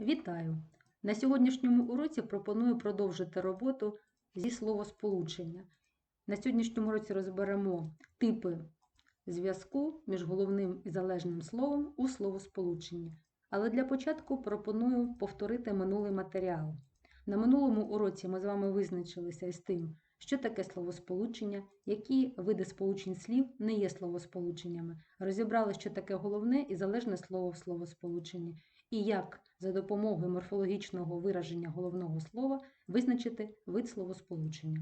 Вітаю! На сьогоднішньому уроці пропоную продовжити роботу зі словосполучення. На сьогоднішньому уроці розберемо типи зв'язку між головним і залежним словом у словосполученні. Але для початку пропоную повторити минулий матеріал. На минулому уроці ми з вами визначилися із тим, що таке словосполучення, які види сполучень слів не є словосполученнями, розібрали, що таке головне і залежне слово в словосполученні, і як за допомогою морфологічного вираження головного слова визначити вид словосполучення.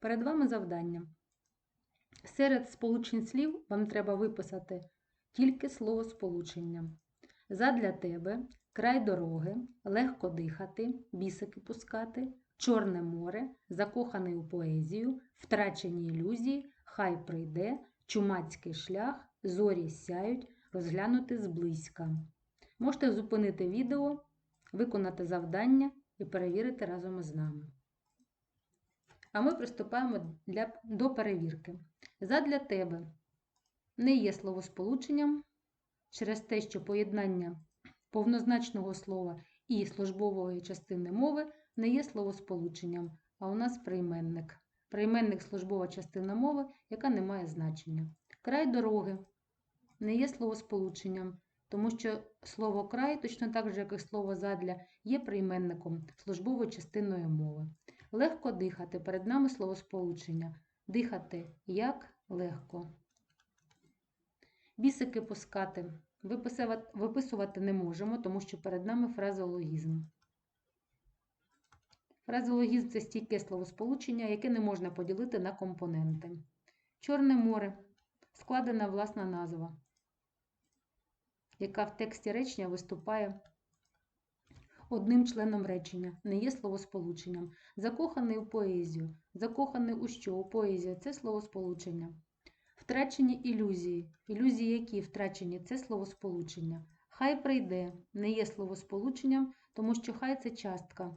Перед вами завдання. Серед сполучень слів вам треба виписати тільки словосполучення. Задля тебе край дороги, легко дихати, бісики пускати, Чорне море, закоханий у поезію, втрачені ілюзії, хай прийде, чумацький шлях, зорі сяють, розглянути зблизька. Можете зупинити відео, виконати завдання і перевірити разом із нами. А ми приступаємо для, до перевірки. Задля тебе не є словосполученням через те, що поєднання повнозначного слова і службової частини мови не є словосполученням, а у нас прийменник. Прийменник службова частина мови, яка не має значення. Край дороги не є словосполученням, тому що слово край, точно так же, як і слово задля, є прийменником службовою частиною мови. Легко дихати. Перед нами словосполучення. Дихати як легко. Бісики пускати. Виписувати не можемо, тому що перед нами фразеологізм. Фразеологізм це стійке словосполучення, яке не можна поділити на компоненти. Чорне море складена власна назва, яка в тексті речення виступає одним членом речення, не є словосполученням. Закоханий у поезію. Закоханий у що? У поезію це словосполучення. Втрачені ілюзії. Ілюзії, які втрачені, це словосполучення. Хай прийде, не є словосполученням, тому що хай це частка.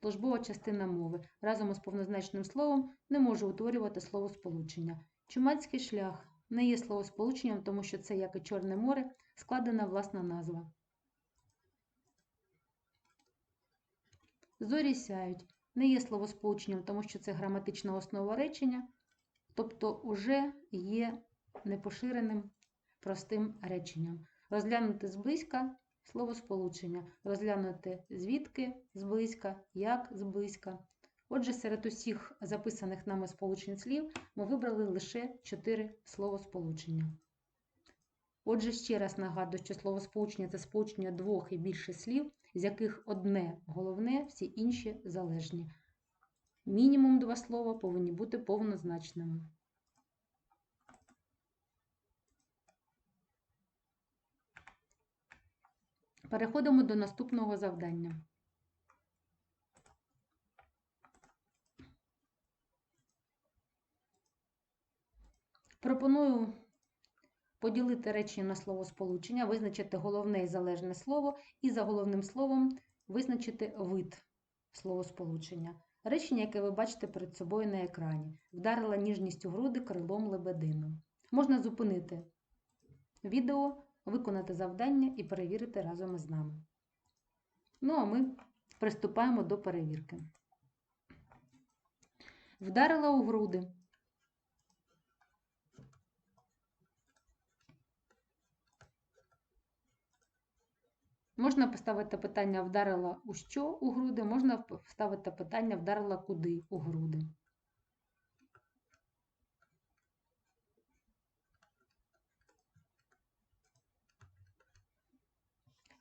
Службова частина мови разом із повнозначним словом не може утворювати словосполучення. Чумацький шлях не є словосполученням, тому що це, як і Чорне море, складена власна назва. Зорі сяють не є словосполученням, тому що це граматична основа речення, тобто уже є непоширеним простим реченням. Розглянути зблизька словосполучення, розглянути звідки зблизька, як зблизька. Отже, серед усіх записаних нами сполучень слів ми вибрали лише 4 словосполучення. Отже, ще раз нагадую, що словосполучення це сполучення двох і більше слів, з яких одне головне, всі інші залежні. Мінімум два слова повинні бути повнозначними. Переходимо до наступного завдання. Пропоную поділити речення на словосполучення, визначити головне і залежне слово, і за головним словом визначити вид словосполучення. Речення, яке ви бачите перед собою на екрані, вдарила ніжністю груди крилом лебедину. Можна зупинити відео виконати завдання і перевірити разом із нами. Ну, а ми приступаємо до перевірки. Вдарила у груди. Можна поставити питання вдарила у що у груди, можна поставити питання вдарила куди у груди.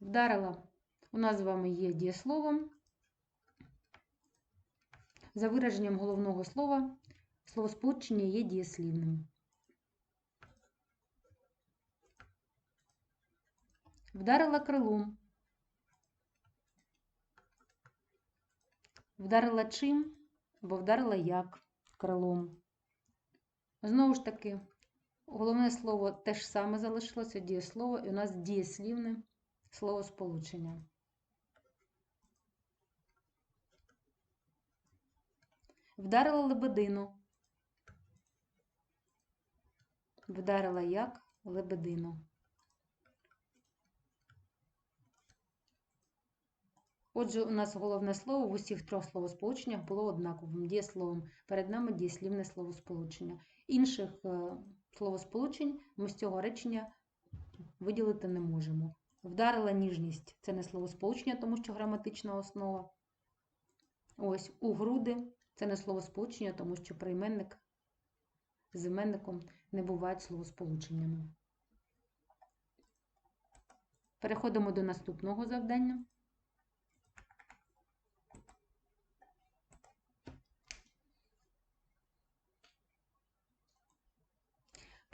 Вдарила у нас з вами є дієсловом. За вираженням головного слова словосполучення є дієслівним. Вдарила крилом. Вдарила чим або вдарила як крилом. Знову ж таки, головне слово те ж саме залишилося дієслово, і у нас дієслівне словосполучення. Вдарила лебедину. Вдарила як лебедину. Отже, у нас головне слово в усіх трьох словосполученнях було однаковим дієсловом. Перед нами дієслівне словосполучення. Інших е, словосполучень ми з цього речення виділити не можемо. Вдарила ніжність це не словосполучення, тому що граматична основа. Ось у груди це не словосполучення, тому що прийменник з іменником не бувають словосполученнями. Переходимо до наступного завдання.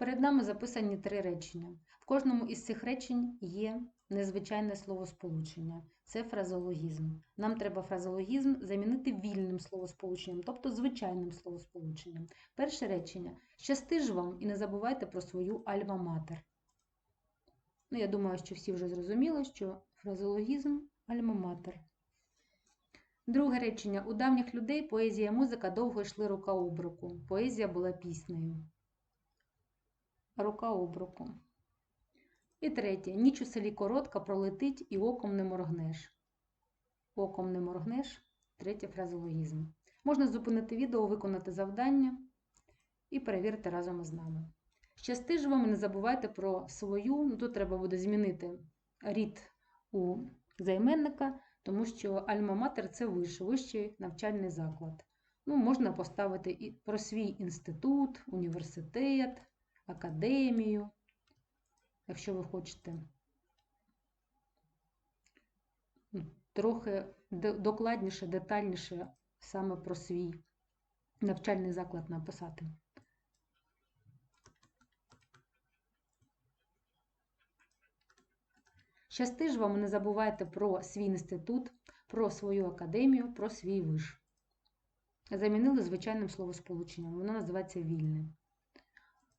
Перед нами записані три речення. В кожному із цих речень є незвичайне словосполучення. Це фразеологізм. Нам треба фразеологізм замінити вільним словосполученням, тобто звичайним словосполученням. Перше речення. Щасти ж вам і не забувайте про свою альма-матер. Ну, я думаю, що всі вже зрозуміли, що фразеологізм альма-матер. Друге речення. У давніх людей поезія і музика довго йшли рука об руку. Поезія була піснею. Рука об руку. І третє. Ніч у селі коротка пролетить і оком не моргнеш. Оком не моргнеш. Третє фразеологізм. Можна зупинити відео, виконати завдання і перевірити разом із нами. Щасти ж вам не забувайте про свою, ну тут треба буде змінити рід у займенника, тому що альма-матер це виш, вищий навчальний заклад. Ну, Можна поставити і про свій інститут, університет, академію, якщо ви хочете ну, трохи докладніше, детальніше саме про свій навчальний заклад написати. Щасти ж вам не забувайте про свій інститут, про свою академію, про свій виш. Замінили звичайним словосполученням, воно називається вільне.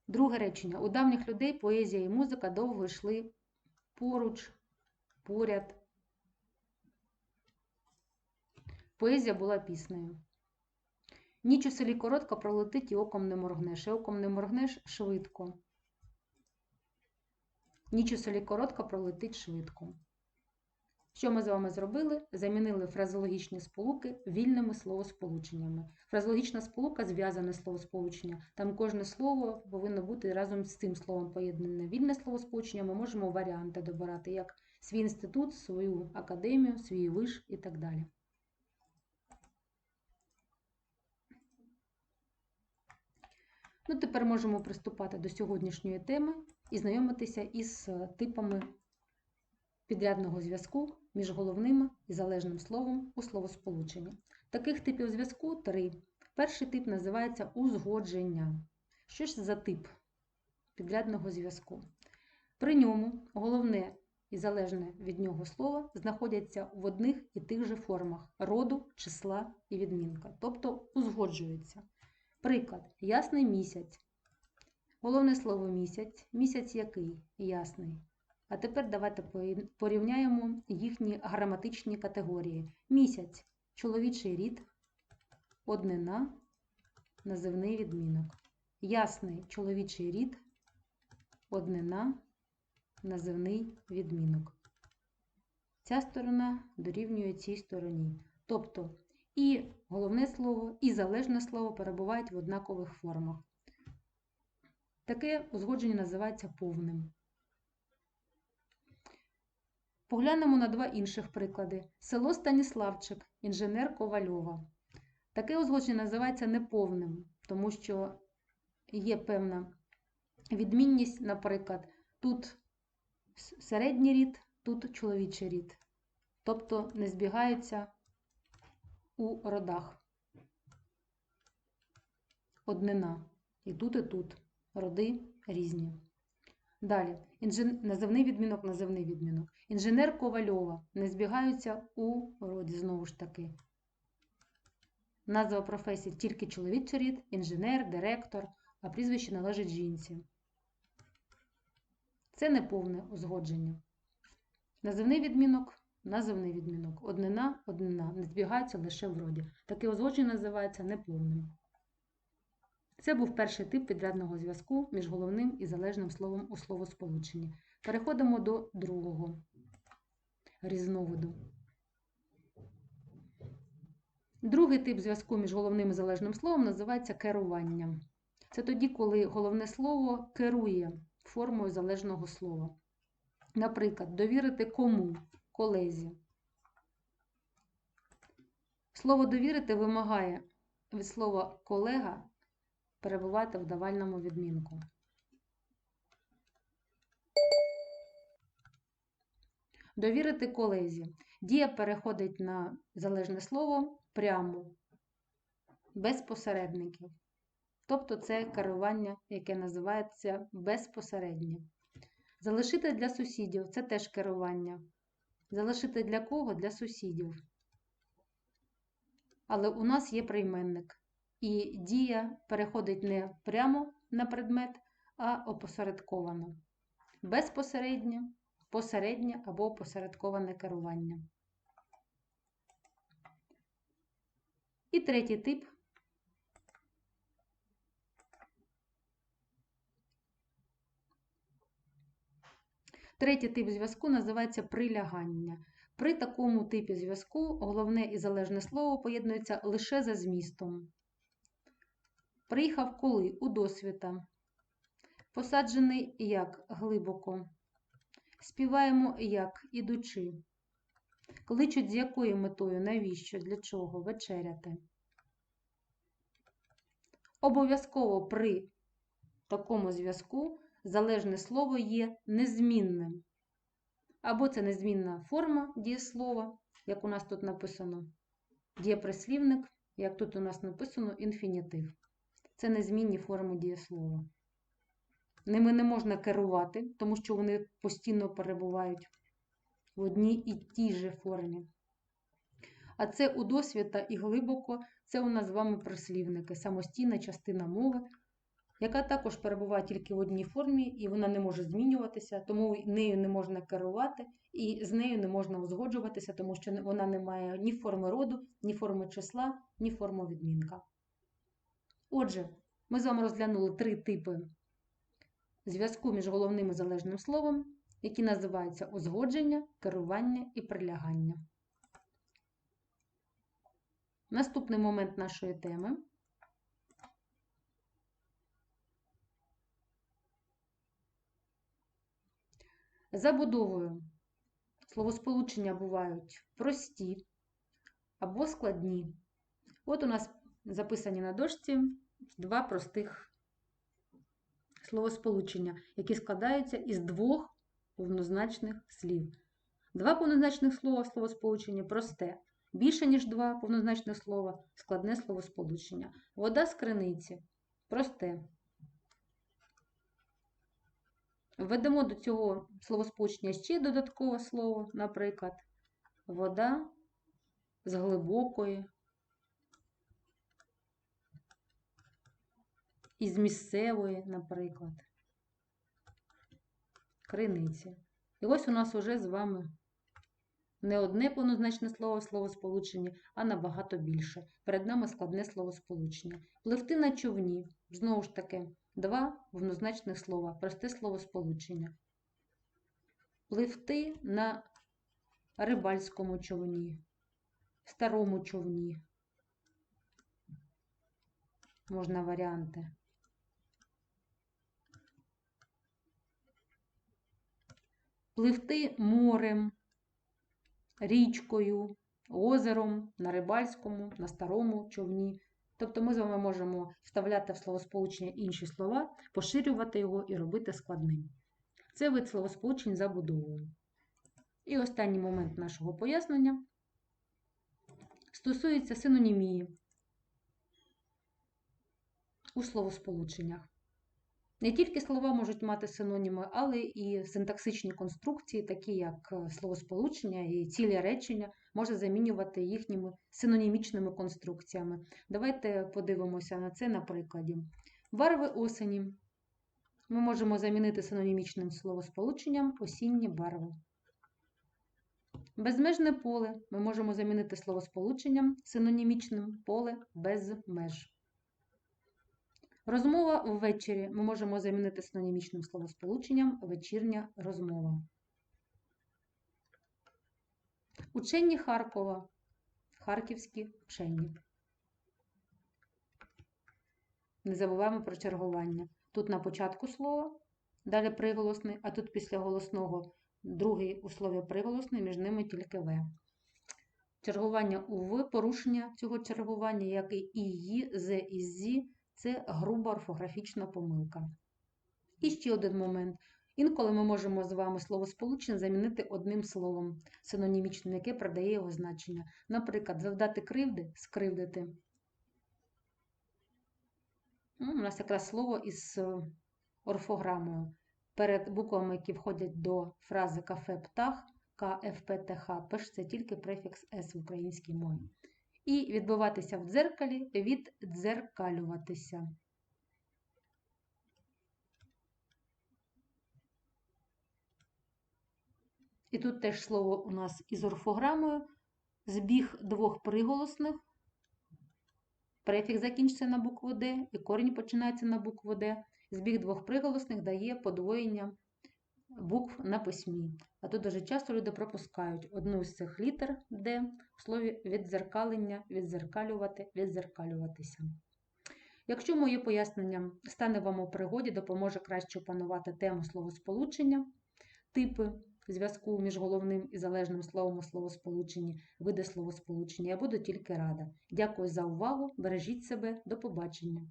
Друге речення. У давніх людей поезія і музика довго йшли поруч, поряд. Поезія була піснею. Ніч у селі коротко пролетить і оком не моргнеш. І оком не моргнеш швидко. Ніч у селі коротко пролетить швидко. Що ми з вами зробили? Замінили фразеологічні сполуки вільними словосполученнями. Фразеологічна сполука зв'язане словосполучення. Там кожне слово повинно бути разом з цим словом поєднане. Вільне словосполучення ми можемо варіанти добирати, як свій інститут, свою академію, свій виш і так далі. Ну, Тепер можемо приступати до сьогоднішньої теми і знайомитися із типами підрядного зв'язку між головним і залежним словом у словосполученні. Таких типів зв'язку три. Перший тип називається узгодження. Що ж за тип підрядного зв'язку? При ньому головне і залежне від нього слово знаходяться в одних і тих же формах роду, числа і відмінка, тобто узгоджуються. Приклад, ясний місяць. Головне слово місяць. Місяць який? Ясний. А тепер давайте порівняємо їхні граматичні категорії. Місяць чоловічий рід, однина, називний відмінок. Ясний чоловічий рід, однина, називний відмінок. Ця сторона дорівнює цій стороні. Тобто і головне слово, і залежне слово перебувають в однакових формах. Таке узгодження називається повним. Поглянемо на два інших приклади. Село Станіславчик, інженер Ковальова. Таке узгодження називається неповним, тому що є певна відмінність, наприклад, тут середній рід, тут чоловічий рід. Тобто не збігаються у родах. Однина. І тут, і тут. Роди різні. Далі, Інжен... називний відмінок, називний відмінок. Інженер Ковальова не збігаються у роді, знову ж таки. Назва професії тільки чоловічий рід, інженер, директор, а прізвище належить жінці. Це неповне узгодження. Називний відмінок, називний відмінок. Однина, однина. Не збігаються лише в роді. Таке узгодження називається неповним. Це був перший тип підрядного зв'язку між головним і залежним словом у словосполученні. Переходимо до другого різновиду. Другий тип зв'язку між головним і залежним словом називається керуванням. Це тоді, коли головне слово керує формою залежного слова. Наприклад, довірити кому, колезі. Слово довірити вимагає від слова колега перебувати в давальному відмінку. Довірити колезі. Дія переходить на залежне слово прямо, без посередників. Тобто це керування, яке називається безпосереднє. Залишити для сусідів це теж керування. Залишити для кого? Для сусідів. Але у нас є прийменник. І дія переходить не прямо на предмет, а опосередковано. Безпосереднє, посереднє або опосередковане керування. І третій тип Третій тип зв'язку називається прилягання. При такому типі зв'язку головне і залежне слово поєднується лише за змістом. Приїхав коли у досвіта. Посаджений як глибоко. Співаємо як ідучи. Кличуть з якою метою, навіщо, для чого вечеряти. Обов'язково при такому зв'язку залежне слово є незмінним. Або це незмінна форма дієслова, як у нас тут написано, дієприслівник, як тут у нас написано інфінітив. Це незмінні форми дієслова. Ними не можна керувати, тому що вони постійно перебувають в одній і тій же формі. А це у досвіта і глибоко, це у нас з вами прислівники, самостійна частина мови, яка також перебуває тільки в одній формі, і вона не може змінюватися, тому нею не можна керувати, і з нею не можна узгоджуватися, тому що вона не має ні форми роду, ні форми числа, ні форми відмінка. Отже, ми з вами розглянули три типи зв'язку між головним і залежним словом, які називаються узгодження, керування і прилягання. Наступний момент нашої теми. Забудовою словосполучення бувають прості або складні. От у нас записані на дошці два простих словосполучення, які складаються із двох повнозначних слів. Два повнозначних слова словосполучення просте. Більше, ніж два повнозначних слова складне словосполучення. Вода з криниці просте. Введемо до цього словосполучення ще додаткове слово, наприклад, вода з глибокої, із місцевої, наприклад, криниці. І ось у нас уже з вами не одне повнозначне слово словосполучення, а набагато більше. Перед нами складне словосполучення. Пливти на човні, знову ж таки, два повнозначних слова, просте словосполучення. Пливти на рибальському човні, старому човні. Можна варіанти. Пливти морем, річкою, озером, на рибальському, на старому човні. Тобто ми з вами можемо вставляти в словосполучення інші слова, поширювати його і робити складним. Це вид словосполучень забудовою. І останній момент нашого пояснення стосується синонімії у словосполученнях. Не тільки слова можуть мати синоніми, але і синтаксичні конструкції, такі як е, словосполучення і цілі речення, може замінювати їхніми синонімічними конструкціями. Давайте подивимося на це на прикладі. Барви осені ми можемо замінити синонімічним словосполученням осінні барви. Безмежне поле ми можемо замінити словосполученням синонімічним поле без меж. Розмова ввечері ми можемо замінити синонімічним словосполученням вечірня розмова. Учені Харкова. харківські вчені. Не забуваємо про чергування. Тут на початку слова, далі приголосний, а тут після голосного другий у слові приголосний, між ними тільки В. Чергування у В, порушення цього чергування, як і Ії, З і ЗІ, це груба орфографічна помилка. І ще один момент. Інколи ми можемо з вами словосполучення замінити одним словом, синонімічним, яке продає його значення. Наприклад, завдати кривди скривдити. Ну, У нас якраз слово із е, орфограмою. Перед буквами, які входять до фрази кафе птах, КФПТХ, пишеться тільки префікс С в українській мові. І відбиватися в дзеркалі, віддзеркалюватися. І тут теж слово у нас із орфограмою. Збіг двох приголосних. Префікс закінчиться на букву Д, і корінь починається на букву Д. Збіг двох приголосних дає подвоєння букв на письмі. А тут дуже часто люди пропускають одну з цих літер Д в слові відзеркалення, відзеркалювати, відзеркалюватися. Якщо моє пояснення стане вам у пригоді, допоможе краще опанувати тему словосполучення, типи зв'язку між головним і залежним словом у словосполученні, види словосполучення, я буду тільки рада. Дякую за увагу, бережіть себе, до побачення!